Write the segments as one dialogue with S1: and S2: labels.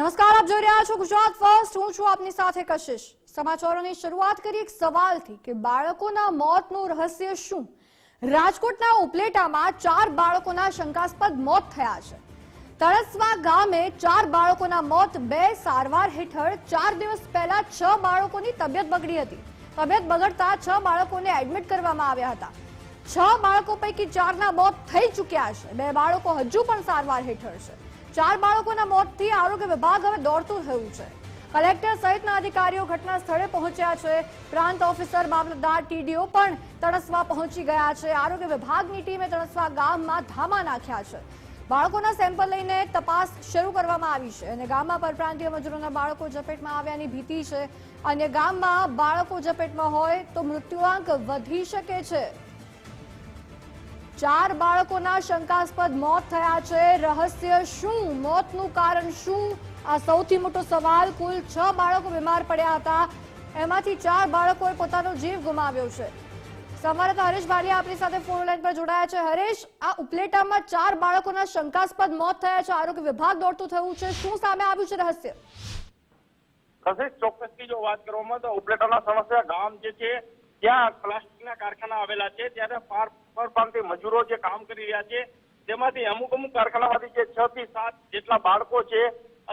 S1: નમસ્કાર, આપ જોઈ રહ્યા છો ગુજરાત ફર્સ્ટ. હું છું આપની સાથે કશિશ. સમાચારોની શરૂઆત કરી એક સવાલથી કે બાળકોના મોતનું રહસ્ય શું? રાજકોટના ઉપલેટામાં ચાર બાળકોના શંકાસ્પદ મોત થયા છે. તળસવા ગામે ચાર બાળકોના મોત બે સારવાર હેઠળ ચાર દિવસ પહેલા છ બાળકોની તબિયત બગડી હતી. તબિયત બગડતા છ બાળકોને એડમિટ કરવામાં આવ્યા હતા. છ બાળકો પૈકી ચારના મોત થઈ ચૂક્યા છે. બે બાળકો હજુ પણ સારવાર હેઠળ છે. ચાર બાળકોના મોતથી આરોગ્ય વિભાગ હવે દોડતું થયું છે. કલેક્ટર સહિતના અધિકારીઓ ઘટના સ્થળે પહોંચ્યા છે. પ્રાંત ઓફિસર મામલતદાર ટીડીઓ પણ તણસવા પહોંચી ગયા છે. આરોગ્ય વિભાગની ટીમે તણસવા ગામમાં ધામા નાખ્યા છે. બાળકોના સેમ્પલ લઈને તપાસ શરૂ કરવામાં આવી છે અને ગામમાં પરપ્રાંતીય મજૂરોના બાળકો ઝપેટમાં આવ્યાની ભીતિ છે. અને ગામમાં બાળકો ઝપેટમાં હોય તો મૃત્યુઆંક વધી શકે છે. ચાર બાળકોના શંકાસ્પદ મોત થયા છે. રહસ્ય શું? મોતનું કારણ શું? આ સૌથી મોટો સવાલ કુલ છ બાળકો બીમાર પડ્યા હતા. એમાંથી ચાર બાળકોએ પોતાનો જીવ ગુમાવ્યો છે. સંવાદદાતા હરેશ ભાલિયા આપણી સાથે ફોન લાઈન પર જોડાયા છે. હરેશ, આ ઉપલેટામાં ચાર બાળકોના શંકાસ્પદ મોત થયા છે. આરોગ્ય વિભાગ દોડતું થયું છે. શું સામે આવ્યું છે રહસ્ય?
S2: ચોક્કસથી જો વાત કરવામાં તો ઉપલેટાના સમસ્યા ગામ જે છે ત્યાં પ્લાસ્ટિકના કારખાના આવેલા છે, ત્યારે પાર પરપ્રાંતીય મજૂરો જે કામ કરી રહ્યા છે, તેમાંથી અમુક અમુક કારખાનામાંથી જે છ થી સાત જેટલા બાળકો છે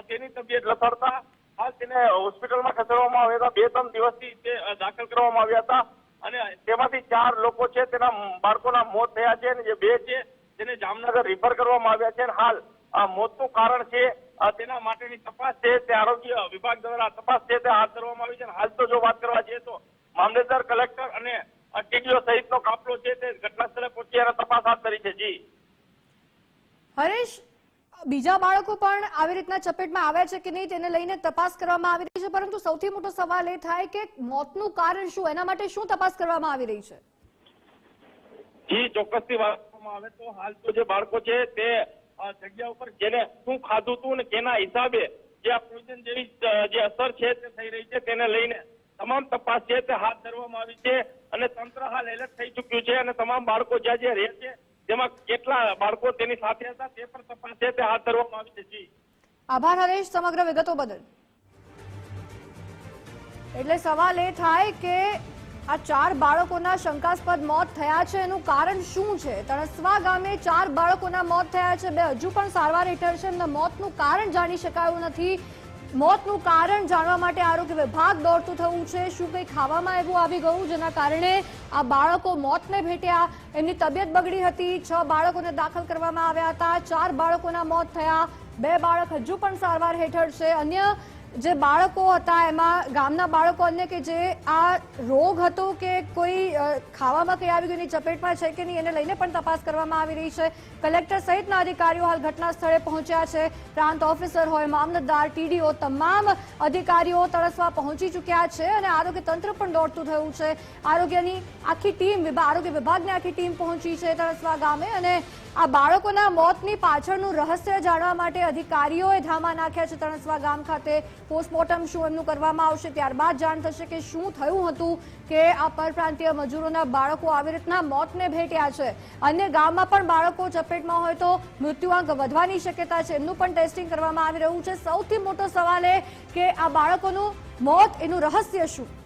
S2: તેની તબિયત લથડતા, હાલ તેને હોસ્પિટલમાં ખસેડવામાં આવ્યા હતા. બે ત્રણ દિવસથી તે દાખલ કરવામાં આવ્યા હતા. અને તેમાંથી ચાર લોકો છે, તેના બાળકોના મોત થયા છે અને જે બે છે, તેને જામનગર રિફર કરવામાં આવ્યા છે. અને હાલ, આ મોતનું કારણ છે તેના માટેની તપાસ છે, તે આરોગ્ય વિભાગ દ્વારા તપાસ છે, તે હાથ ધરવામાં આવી છે. હાલ તો જો વાત કરવા જઈએ તો મામલેદાર કલેક્ટર અને ટીડીઓ સહિતનો કાફલો છે તે ઘટના સ્થળે પહોંચી અને તપાસ હાથ ધરી છે. જી.
S1: હરેશ બીજા બાળકો પણ આવી રીતના ચપેટમાં આવ્યા છે કે નહીં તેને લઈને તપાસ કરવામાં આવી રહી છે પરંતુ સૌથી મોટો સવાલ એ થાય કે મોતનું કારણ શું એના માટે શું તપાસ કરવામાં આવી રહી છે?
S2: જી ચોક્કસથી વાત કરવામાં આવે તો હાલ તો જે બાળકો છે તે જગ્યા ઉપર જેને શું ખાધું હતું ને કેના હિસાબે જે આ પોઈઝન જેવી જે અસર છે તે થઈ રહી છે તેને લઈને તમામ તપાસ છે તે હાથ ધરવામાં આવી છે અને તંત્ર હાલ એલર્ટ થઈ ચુક્યું છે અને તમામ બાળકો જ્યાં જ્યાં રહે છે, તેમાં કેટલા બાળકો તેની સાથે હતા તે પણ તપાસ છે તે હાથ ધરવામાં આવી છે. જી.
S1: આભાર હરેશ, સમગ્ર વિગતો બદલ. એટલે સવાલ એ થાય કે આ ચાર બાળકોના શંકાસ્પદ મોત થયા છે, એનું કારણ શું છે? તણસવા ગામે ચાર બાળકોના મોત થયા છે. બે હજુ પણ સારવાર હેઠળ છે. એમના મોતનું કારણ જાણી શકાયું નથી. મોતનું કારણ જાણવા માટે આરોગ્ય વિભાગ દોડતું થયું છે. શું કંઈ ખાવામાં એવું આવી ગયું? જેના કારણે આ બાળકો મોતને ભેટ્યા. એમની તબિયત બગડી હતી. છ બાળકોને દાખલ કરવામાં આવ્યા હતા. ચાર બાળકોના મોત થયા. બે બાળક હજુ પણ સારવાર હેઠળ છે. અન્ય જે બાળકો હતા, એમાં ગામના બાળકો અન્ય કે જે આ રોગ હતો કે કોઈ ખાવામાં કંઈ આવી ગયું એની ચપેટમાં છે કે નહીં, એને લઈને પણ તપાસ કરવામાં આવી રહી છે. કલેક્ટર સહિતના અધિકારીઓ હાલ ઘટના સ્થળે પહોંચ્યા છે. પ્રાંત ઓફિસર હોય, મામલતદાર, ટીડીઓ, તમામ અધિકારીઓ તળસવા પહોંચી ચૂક્યા છે અને આરોગ્ય તંત્ર પણ દોડતું થયું છે. આરોગ્યની આખી ટીમ આરોગ્ય વિભાગની આખી ટીમ પહોંચી છે તળસવા ગામે અને આ બાળકોના મોતની પાછળનું રહસ્ય જાણવા માટે અધિકારીઓએ ધામા નાખ્યા છે. તણસવા ગામ ખાતે પોસ્ટમોર્ટમ શું એમનું કરવામાં આવશે? ત્યારબાદ જાણ થશે કે શું થયું હતું કે આ પરપ્રાંતીય મજૂરોના બાળકો આવી રીતના મોતને ભેટ્યા છે. અન્ય ગામમાં પણ બાળકો ચપેટમાં હોય તો મૃત્યુઆંક વધવાની શક્યતા છે. એમનું પણ ટેસ્ટિંગ કરવામાં આવી રહ્યું છે. સૌથી મોટો સવાલ એ કે આ બાળકોનું મોત, એનું રહસ્ય શું?